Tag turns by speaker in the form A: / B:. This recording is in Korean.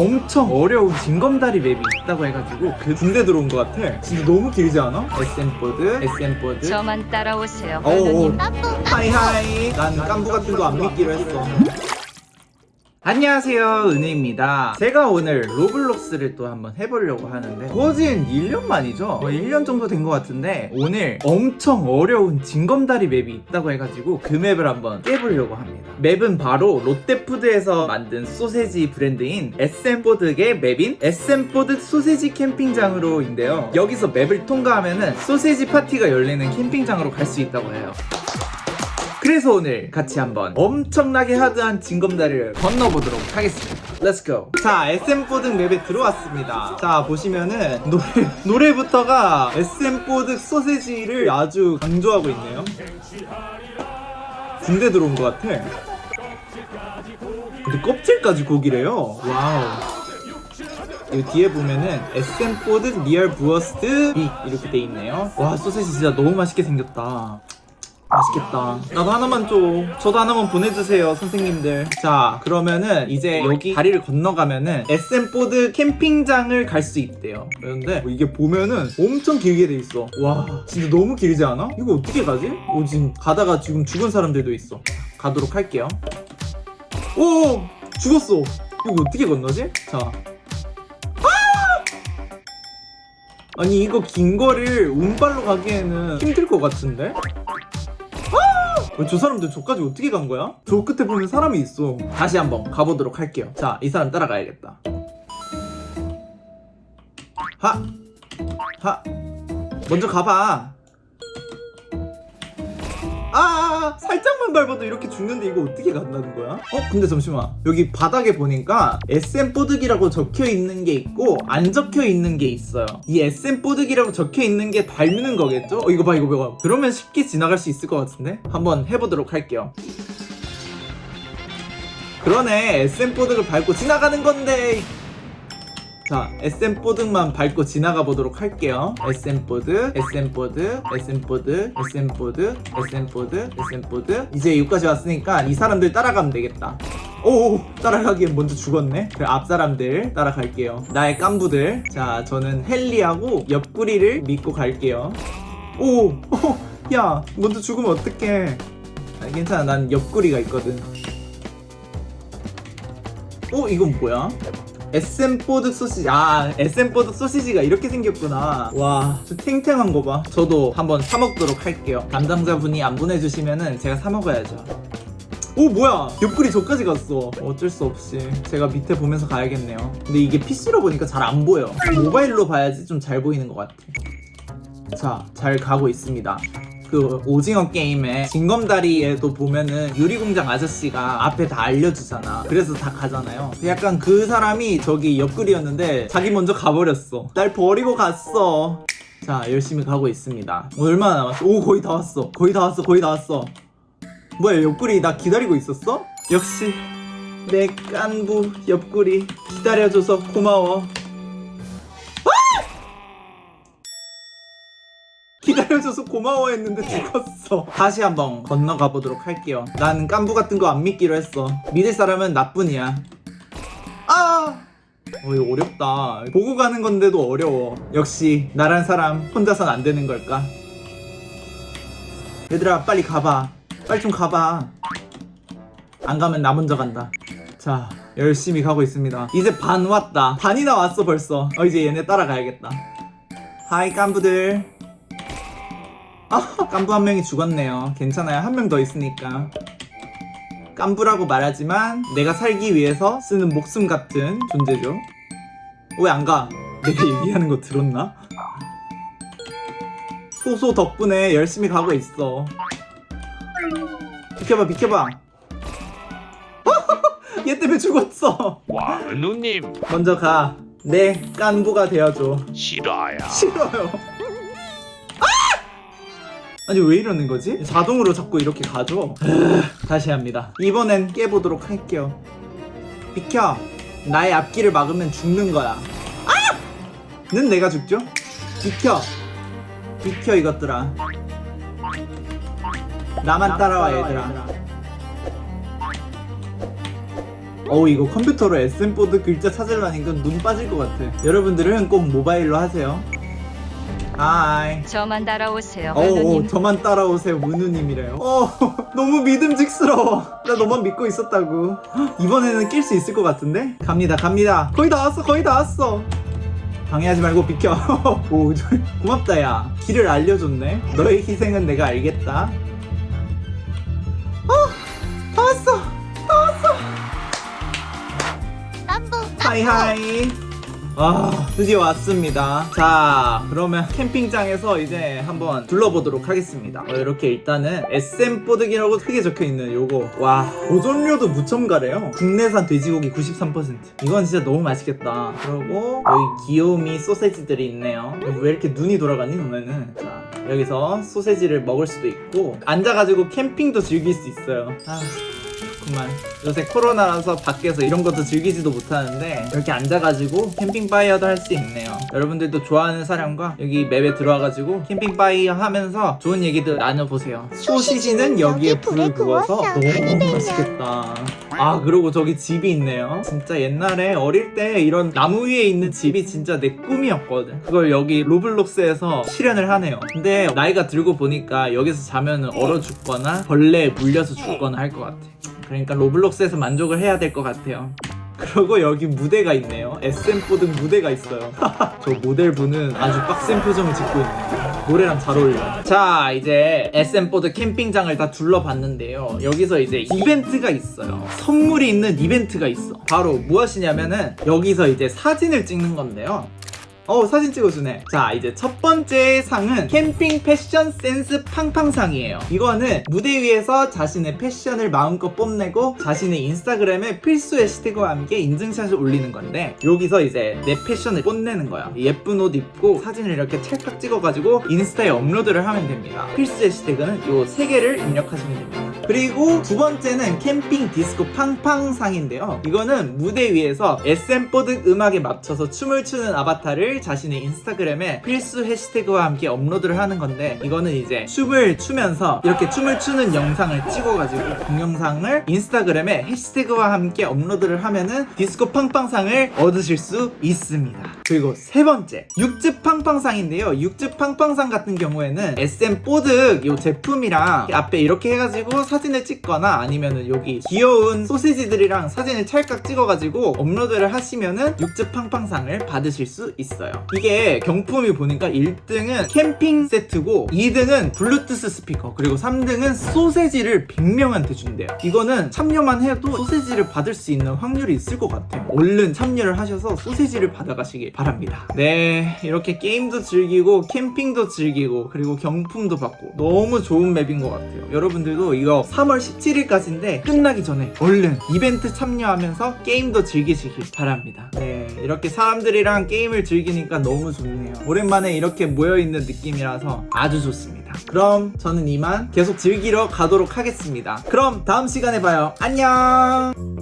A: 엄청 어려운 징검다리 맵이 있다고 해가지고 그 군대 들어온 것 같아. 진짜 너무 길지 않아? SM 보드, SM 보드.
B: 저만 따라오세요,
A: 어, 어.
B: 홀로님.
A: 하이 하이. 난 깐부 같은 거 안 믿기로 했어. 안녕하세요 은혜입니다. 제가 오늘 로블록스를 또 한번 해보려고 하는데 거진 1년 만이죠? 거의 1년 정도 된 것 같은데 오늘 엄청 어려운 징검다리 맵이 있다고 해가지고 그 맵을 한번 깨보려고 합니다. 맵은 바로 롯데푸드에서 만든 소세지 브랜드인 SM포드의 맵인 SM포드 소세지 캠핑장으로 인데요. 여기서 맵을 통과하면 은 소세지 파티가 열리는 캠핑장으로 갈 수 있다고 해요 그래서 오늘 같이 한번 엄청나게 하드한 징검다리를 건너보도록 하겠습니다. Let's. 자, SM 포드 맵에 들어왔습니다. 자, 보시면은 노래, 노래부터가 SM 포드 소세지를 아주 강조하고 있네요. 군대 들어온 것 같아. 근데 껍질까지 고기래요. 와우. 이 뒤에 보면은 SM 포드 리얼 부어스트 빅 이렇게 돼 있네요. 와 소세지 진짜 너무 맛있게 생겼다. 맛있겠다. 나도 하나만 줘. 저도 하나만 보내주세요, 선생님들. 자, 그러면은 이제 여기 다리를 건너가면은 SM4드 캠핑장을 갈 수 있대요. 그런데 이게 보면은 엄청 길게 돼 있어. 와, 진짜 너무 길지 않아? 이거 어떻게 가지? 오, 지금 가다가 지금 죽은 사람들도 있어. 가도록 할게요. 오! 죽었어. 이거 어떻게 건너지? 자. 아니 이거 긴 거를 운발로 가기에는 힘들 것 같은데? 왜저 사람들 저까지 어떻게 간 거야? 저 끝에 보면 사람이 있어. 다시 한번 가보도록 할게요. 자, 이 사람 따라가야겠다. 하! 하! 먼저 가봐. 아, 살짝만 밟아도 이렇게 죽는데 이거 어떻게 간다는 거야? 어, 근데 잠시만. 여기 바닥에 보니까 SM 뽀득이라고 적혀 있는 게 있고 안 적혀 있는 게 있어요. 이 SM 뽀득이라고 적혀 있는 게 밟는 거겠죠? 어, 이거 봐, 이거 봐. 그러면 쉽게 지나갈 수 있을 것 같은데? 한번 해보도록 할게요. 그러네. SM 뽀득을 밟고 지나가는 건데. 자, SM 보드만 밟고 지나가 보도록 할게요. SM 보드, SM 보드, SM 보드, SM 보드, SM 보드, SM 보드. 이제 여기까지 왔으니까 이 사람들 따라가면 되겠다. 오, 따라가기엔 먼저 죽었네. 그 앞 사람들 따라갈게요. 나의 깐부들. 자, 저는 헨리하고 옆구리를 믿고 갈게요. 오, 오, 야, 먼저 죽으면 어떡해. 아, 괜찮아, 난 옆구리가 있거든. 어, 이건 뭐야? SM 포드 소시지. 아, SM 포드 소시지가 이렇게 생겼구나. 와, 저 탱탱한 거 봐. 저도 한번 사 먹도록 할게요. 담당자분이 안 보내주시면은 제가 사 먹어야죠. 오, 뭐야? 옆구리 저까지 갔어. 어쩔 수 없이. 제가 밑에 보면서 가야겠네요. 근데 이게 PC로 보니까 잘 안 보여. 모바일로 봐야지 좀 잘 보이는 것 같아. 자, 잘 가고 있습니다. 그 오징어 게임에 징검다리에도 보면은 유리공장 아저씨가 앞에 다 알려주잖아. 그래서 다 가잖아요. 약간 그 사람이 저기 옆구리였는데 자기 먼저 가버렸어. 날 버리고 갔어. 자, 열심히 가고 있습니다. 얼마나 남았어? 오, 거의 다 왔어. 거의 다 왔어. 거의 다 왔어. 뭐야, 옆구리 나 기다리고 있었어? 역시 내 깐부 옆구리 기다려줘서 고마워. 기다려줘서 고마워 했는데 죽었어. 다시 한번 건너가 보도록 할게요. 난 깐부 같은 거 안 믿기로 했어. 믿을 사람은 나뿐이야. 아! 어, 이거 어렵다. 보고 가는 건데도 어려워. 역시 나란 사람 혼자선 안 되는 걸까? 얘들아 빨리 가봐. 빨리 좀 가봐. 안 가면 나 먼저 간다. 자, 열심히 가고 있습니다. 이제 반 왔다. 반이나 왔어 벌써. 어, 이제 얘네 따라가야겠다. 하이 깐부들. 아, 깐부 한 명이 죽었네요. 괜찮아요. 한 명 더 있으니까. 깐부라고 말하지만 내가 살기 위해서 쓰는 목숨 같은 존재죠. 왜 안 가? 내가 얘기하는 거 들었나? 소소 덕분에 열심히 가고 있어. 비켜봐, 비켜봐. 얘 때문에 죽었어.
C: 와, 은우님
A: 먼저 가. 내 깐부가 되어줘.
C: 싫어요.
A: 싫어요. 아니 왜 이러는 거지? 자동으로 자꾸 이렇게 가죠? 다시 합니다. 이번엔 깨보도록 할게요. 비켜. 나의 앞길을 막으면 죽는 거야. 아! 는 내가 죽죠? 비켜. 비켜 이것들아. 나만 따라와 얘들아. 어우 이거 컴퓨터로 SM보드 글자 찾으려니까 눈 빠질 것 같아 여러분들은 꼭 모바일로 하세요 하이
B: 저만 따라오세요.
A: 어우
B: 할로님.
A: 저만 따라오세요 문우님이래요. 어 너무 믿음직스러워. 나 너만 믿고 있었다고. 헉, 이번에는 낄 수 있을 것 같은데? 갑니다 갑니다. 거의 다 왔어 거의 다 왔어. 방해하지 말고 비켜. 오 저- 고맙다 야. 길을 알려줬네. 너의 희생은 내가 알겠다. 어 다 왔어 다 왔어. 하이 하이 아 드디어 왔습니다. 자 그러면 캠핑장에서 이제 한번 둘러보도록 하겠습니다. 어, 이렇게 일단은 SM 뽀득이라고 크게 적혀있는 요거. 와 보존료도 무첨가래요. 국내산 돼지고기 93% 이건 진짜 너무 맛있겠다. 그리고 여기 귀요미 소세지들이 있네요. 왜 이렇게 눈이 돌아가니 너네는? 자 여기서 소세지를 먹을 수도 있고 앉아가지고 캠핑도 즐길 수 있어요. 아 그만 요새 코로나라서 밖에서 이런 것도 즐기지도 못하는데 이렇게 앉아가지고 캠핑 파이어도 할 수 있네요. 여러분들도 좋아하는 사람과 여기 맵에 들어와가지고 캠핑 파이어 하면서 좋은 얘기도 나눠보세요. 소시지는 여기에 불을 구워서 너무 맛있겠다. 아 그리고 저기 집이 있네요. 진짜 옛날에 어릴 때 이런 나무 위에 있는 집이 진짜 내 꿈이었거든. 그걸 여기 로블록스에서 실현을 하네요. 근데 나이가 들고 보니까 여기서 자면 얼어 죽거나 벌레에 물려서 죽거나 할 것 같아 그러니까 로블록스에서 만족을 해야 될 것 같아요. 그리고 여기 무대가 있네요. SM 보드 무대가 있어요. 저 모델분은 아주 빡센 표정을 짓고 있네요. 노래랑 잘 어울려요. 자, 이제 SM 보드 캠핑장을 다 둘러봤는데요. 여기서 이제 이벤트가 있어요. 선물이 있는 이벤트가 있어. 바로 무엇이냐면은 여기서 이제 사진을 찍는 건데요. 어 사진 찍어주네. 자 이제 첫 번째 상은 캠핑 패션 센스 팡팡상이에요. 이거는 무대 위에서 자신의 패션을 마음껏 뽐내고 자신의 인스타그램에 필수 해시태그와 함께 인증샷을 올리는 건데 여기서 이제 내 패션을 뽐내는 거야. 예쁜 옷 입고 사진을 이렇게 찰칵 찍어가지고 인스타에 업로드를 하면 됩니다. 필수 해시태그는 요 세 개를 입력하시면 됩니다 그리고 두 번째는 캠핑 디스코 팡팡상인데요 이거는 무대 위에서 SM 보드 음악에 맞춰서 춤을 추는 아바타를 자신의 인스타그램에 필수 해시태그와 함께 업로드를 하는 건데 이거는 이제 춤을 추면서 이렇게 춤을 추는 영상을 찍어가지고 동영상을 인스타그램에 해시태그와 함께 업로드를 하면은 디스코 팡팡상을 얻으실 수 있습니다. 그리고 세 번째 육즙 팡팡상인데요. 육즙 팡팡상 같은 경우에는 SM 보드 이 제품이랑 앞에 이렇게 해가지고 사 진을 찍거나 아니면은 여기 귀여운 소시지들이랑 사진을 찰칵 찍어가지고 업로드를 하시면은 육즙 팡팡상을 받으실 수 있어요. 이게 경품이 보니까 1등은 캠핑 세트고 2등은 블루투스 스피커 그리고 3등은 소세지를 100명한테 준대요. 이거는 참여만 해도 소세지를 받을 수 있는 확률이 있을 것 같아요. 얼른 참여를 하셔서 소세지를 받아가시길 바랍니다. 네, 이렇게 게임도 즐기고 캠핑도 즐기고 그리고 경품도 받고 너무 좋은 맵인 것 같아요. 여러분들도 이거 3월 17일까지인데 끝나기 전에 얼른 이벤트 참여하면서 게임도 즐기시길 바랍니다. 네, 이렇게 사람들이랑 게임을 즐기니까 너무 좋네요. 오랜만에 이렇게 모여있는 느낌이라서 아주 좋습니다. 그럼 저는 이만 계속 즐기러 가도록 하겠습니다. 그럼 다음 시간에 봐요. 안녕!